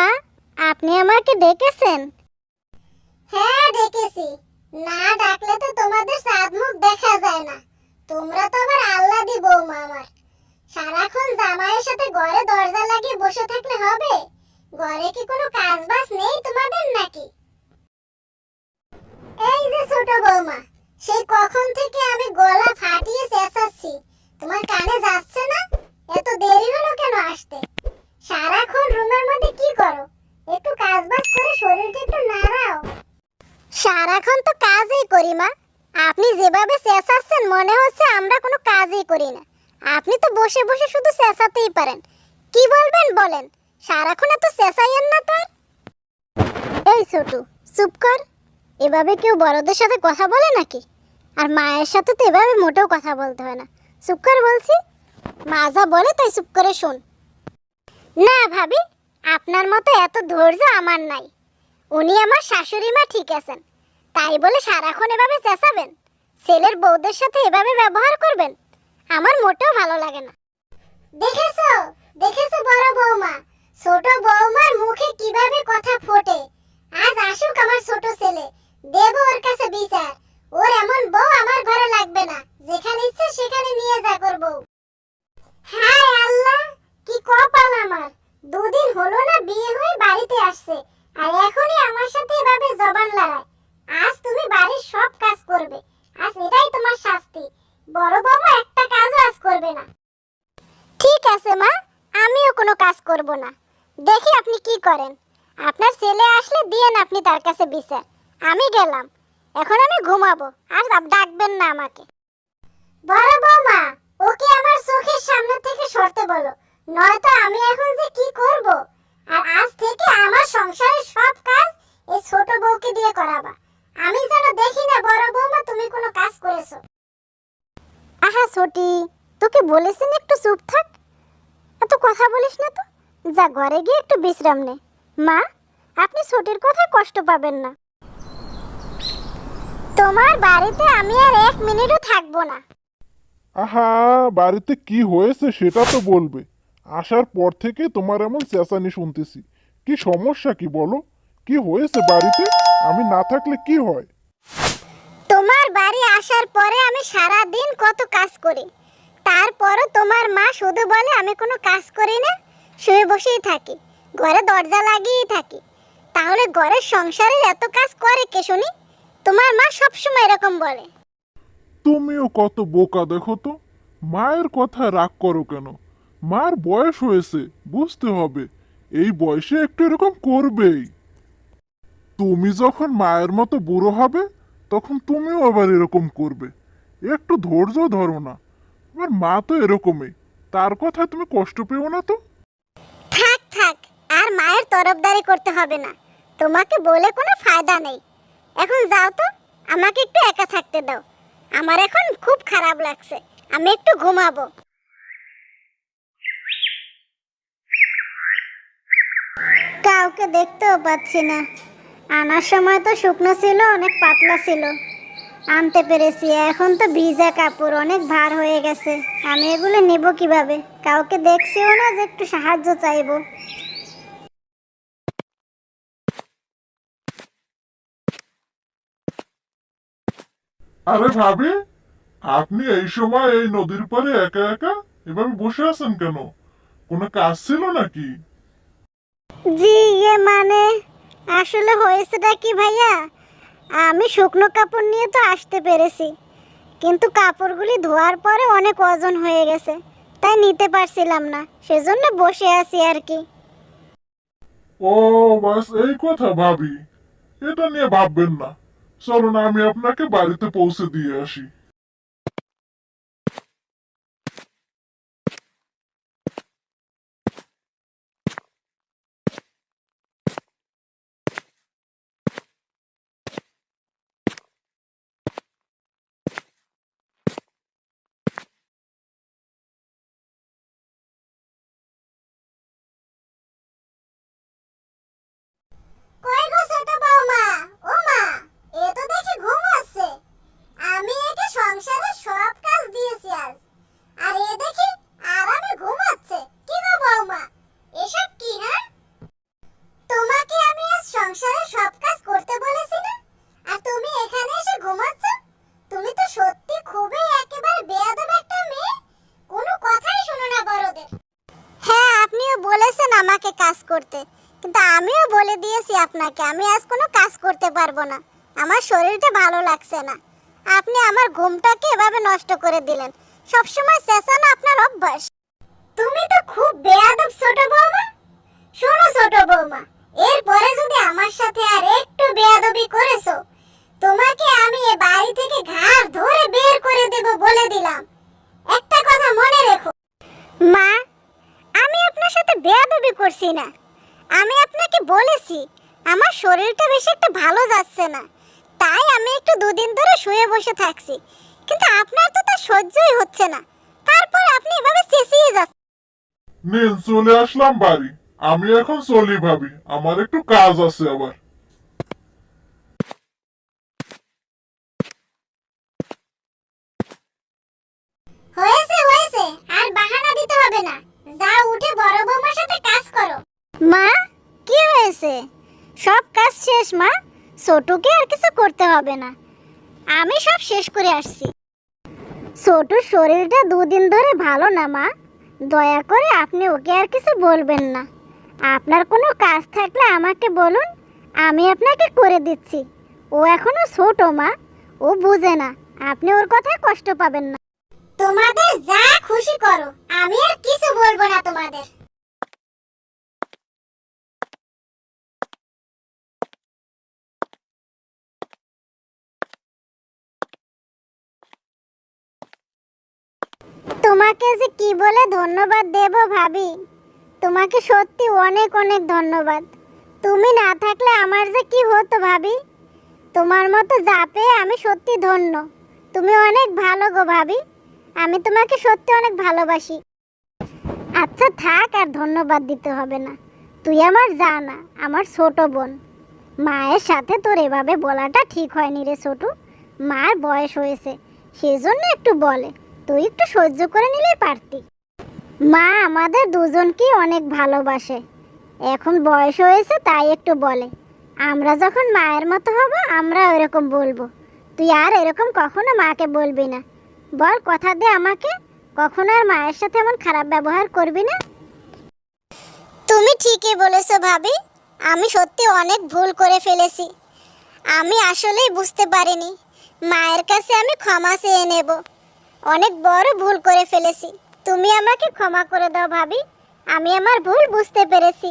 মা, আপনি আমাকে ডেকেছেন? হ্যাঁ ডেকেছি। না ডাকলে তো তোমাদের সাদ মুখ দেখা যায় না। তোমরা তো আবার আল্লাহ দি বৌমা আমার। সারাক্ষণ জামাইয়ের সাথে ঘরে দরজা লাগিয়ে বসে থাকলে হবে? ঘরে কি কোনো কাজ বাজ নেই তোমাদের নাকি? এই যে ছোট বৌমা সেই কখন থেকে আমি গলা ফাটিয়ে চেঁচাচ্ছি? তোমার কানে যাচ্ছে না? এত দেরি হলো কেন আসতে সারাক্ষণ রুমের মধ্যে কি করো একটু কাজ বাজ করে শরীরটা একটু নাড়াও। সারাক্ষণ তো কাজই করি, মা। আপনি যেভাবে চেঁচাচ্ছেন, মনে হচ্ছে আমরা কোনো কাজই করি না। আপনি তো বসে বসে শুধু চেঁচাতেই পারেন। কি বলবেন, বলেন? সারাক্ষণ এত চেঁচাইয়েন না তার এই ছোটু, চুপ কর। এভাবে কেউ বড়দের সাথে কথা বলে নাকি? আর মায়ের সাথে তো এভাবে মোটেও কথা বলতে হয় না। চুপ কর বলছি। মা যা বলে তাই চুপ করে শোন। না ভাবি, আপনার মতো এত ধৈর্য আমার নাই। উনি আমার শাশুড়ি মা ঠিক আছেন। তাই বলে সারাক্ষণ এভাবে চেঁচাবেন? ছেলের বৌদের সাথে এভাবে ব্যবহার করবেন? আমার মোটেও ভালো লাগে না দেখেছ দেখেছ বড় বৌমা ছোট বৌমার মুখে কীভাবে কথা ফোটে আজ আসুক আমার ছোট ছেলে দেব ওর কাছে বিচার ওর এমন বউ আমার ঘরে লাগবে না যেখানে ইচ্ছে সেখানে নিয়ে যা করব হায় আল্লাহ কি কপাল আমার দুদিন হলো না বিয়ে হয়ে বাড়িতে আসছে আর এখনই আমার সাথে এভাবে জবান লড়ায় আজ তুমি বাড়ির সব কাজ করবে আজ এটাই তোমার শাস্তি বড় বৌমা একটা কাজও আজ করবে না ঠিক আছে মা আমিও কোনো কাজ করব না। দেখি আপনি কি করেন। আপনার ছেলে আসলে দিয়েন আপনি তার কাছে বিচার। আমি গেলাম। এখন আমি ঘুমাবো। আর ডাকবেন না আমাকে। বড় বৌমা, ওকে আমার চোখের সামনে থেকে সরতে বলো। নয়তো আমি এখন যে কি করব? আর আজ থেকে আমার সংসারের সব কাজ এই ছোট বউকে দিয়ে করাবা। আমি যেন দেখি না, বড় বৌমা, তুমি কোনো কাজ করেছ। আহা ছোটি তোকে বলেছেন একটু চুপ থাক এত কথা বলিস না তো যা ঘরে গিয়ে একটু বিশ্রাম নে। মা আপনি ছোটির কথায় কষ্ট পাবেন না। তোমার বাড়িতে আমি আর এক মিনিটও থাকব না। আহা বাড়িতে কি হয়েছে সেটা তো বলবে। আসার পর থেকে তোমার এমন চেঁচানি শুনতেছি। কি সমস্যা কি বলো? কি হয়েছে বাড়িতে? আমি না থাকলে কি হয়? তোমার বাড়ি আসার পরে আমি সারা দিন কত কাজ করি। তারপরও তোমার মা শুধু বলে আমি কোনো কাজ করি না। শুয়ে বসেই থাকি। ঘরে দরজা লাগিয়েই থাকি। তাহলে ঘরের সংসারের এত কাজ করে কে শুনি? তোমার মা সবসময় এরকম বলে। তুমিও কত বোকা দেখো তো। মায়ের কথা রাগ করো কেন? মার বয়স হয়েছে, বুঝতে হবে। এই বয়সে একটু এরকম করবেই। তুমি যখন মায়ের মতো বুড়ো হবে, তখন তুমিও আবার এরকম করবে। একটু ধৈর্য ধরো না। আমার মা তো এরকমই। তার কথা তুমি কষ্ট পেও না তো? মায়ের তরফদারি করতে হবে না। তোমাকে বলে কোনো ফায়দা নেই। এখন যাও তো, আমাকে একটু একা থাকতে দাও। আমার এখন খুব খারাপ লাগছে। আমি একটু ঘুমাবো। কাউকে দেখতেও পাচ্ছি না। আনার সময় তো শুকনো ছিল, অনেক পাতলা ছিল। আনতে পেরেছি, এখন তো ভিজা কাপড়, অনেক ভার হয়ে গেছে। আমি এগুলো নেব কীভাবে? কাউকে দেখছিও না যে একটু সাহায্য চাইব। আরে ভাবি আপনি এই সময় এই নদীর পাড়ে একা একা এভাবে বসে আছেন কেন? কোনো কাজ ছিল নাকি? জি ইয়ে মানে আসলে হয়েছেটা কি ভাইয়া? আমি শুকনো কাপড় নিয়ে তো আসতে পেরেছি কিন্তু কাপড়গুলি ধোয়ার পরে অনেক ওজন হয়ে গেছে তাই নিতে পারছিলাম না সেজন্য বসে আছি আর কি। ও বাস এই কথা ভাবি এটা নিয়ে ভাববেন না। চলুন আমি আপনাকে বাড়িতে পৌঁছে দিয়ে আসি কই গো ছোট বৌমা ও মা এ তো দেখি ঘুমাচ্ছে আমি একে আমাকে কাজ করতে। কিন্তু আমিও বলে দিয়েছি আপনাকে, আমি আজ কোনো কাজ করতে পারব না। আমার শরীরটা ভালো লাগছে না। আপনি আমার ঘুমটাকে এভাবে নষ্ট করে দিলেন। সবসময় চেঁচানো আপনার অভ্যাস। তুমি তো খুব বেয়াদব ছোট বৌমা। শোনো ছোট বৌমা, এরপরে যদি আমার সাথে আর একটু বেয়াদবি করেছ, তোমাকে আমি এ বাড়ি থেকে ঘাড় ধরে বের করে দেব বলে দিলাম। একটা কথা মনে রেখো। মা সাথে বেয়াদবি করছি না। আমি আপনাকে বলেছি, আমার শরীরটা বেশি একটা ভালো যাচ্ছে না। তাই আমি একটু দুদিন ধরে শুয়ে বসে থাকছি। কিন্তু আপনার তো তা সহ্যই হচ্ছে না। তারপর আপনি এভাবে চেঁচিয়ে যাচ্ছেন। নীল, চলে আসলাম বাড়ি। আমি এখন চলি ভাবি। আমার একটু কাজ আছে আবার হয়েছে হয়েছে আর বাহানা দিতে হবে না যাও উঠে বড় বৌমার সাথে কাজ করো মা কি হয়েছে সব কাজ শেষ, মা। ছোটুকে আর কিছু করতে হবে না। আমি সব শেষ করে আসছি। ছোটুর শরীরটা দুদিন ধরে ভালো না, মা। দয়া করে আপনি ওকে আর কিছু বলবেন না। আপনার কোনো কাজ থাকলে আমাকে বলুন, আমি আপনাকে করে দিচ্ছি। ও এখনও ছোট, মা। ও বুঝে না, আপনি ওর কথায় কষ্ট পাবেন না। তোমাদের যা খুশি করো, আমি আর তোমাকে যে কি বলে ধন্যবাদ দেব ভাবি, তোমাকে সত্যি অনেক অনেক ধন্যবাদ। তুমি না থাকলে আমার যে কি হতো ভাবি? তোমার মতো যা পেয়ে আমি সত্যি ধন্য। তুমি অনেক ভালো গো ভাবি, আমি তোমাকে সত্যি অনেক ভালোবাসি। আচ্ছা থাক, আর ধন্যবাদ দিতে হবে না। তুই আমার জানা, আমার ছোট বোন। মায়ের সাথে তোর এভাবে বলাটা ঠিক হয়নি রে ছোটু। মার বয়স হয়েছে, সেজন্য একটু বলে। তুই একটু সহ্য করে নিলেই পারতি। মা আমাদের দুজনকেই অনেক ভালোবাসে। এখন বয়স হয়েছে, তাই একটু বলে। আমরা যখন মায়ের মতো হব, আমরা এরকম বলব। তুই আর এরকম কখনো মাকে বলবি না। বল কথা দে আমাকে, কখনো আর মায়ের সাথে এমন খারাপ ব্যবহার করবি না? তুমি ঠিকই বলেছ ভাবি। আমি সত্যি অনেক ভুল করে ফেলেছি। আমি আসলেই বুঝতে পারিনি। মায়ের কাছে আমি ক্ষমা চেয়ে নেব। অনেক বড় ভুল করে ফেলেছি। তুমি আমাকে ক্ষমা করে দাও ভাবি। আমি আমার ভুল বুঝতে পেরেছি।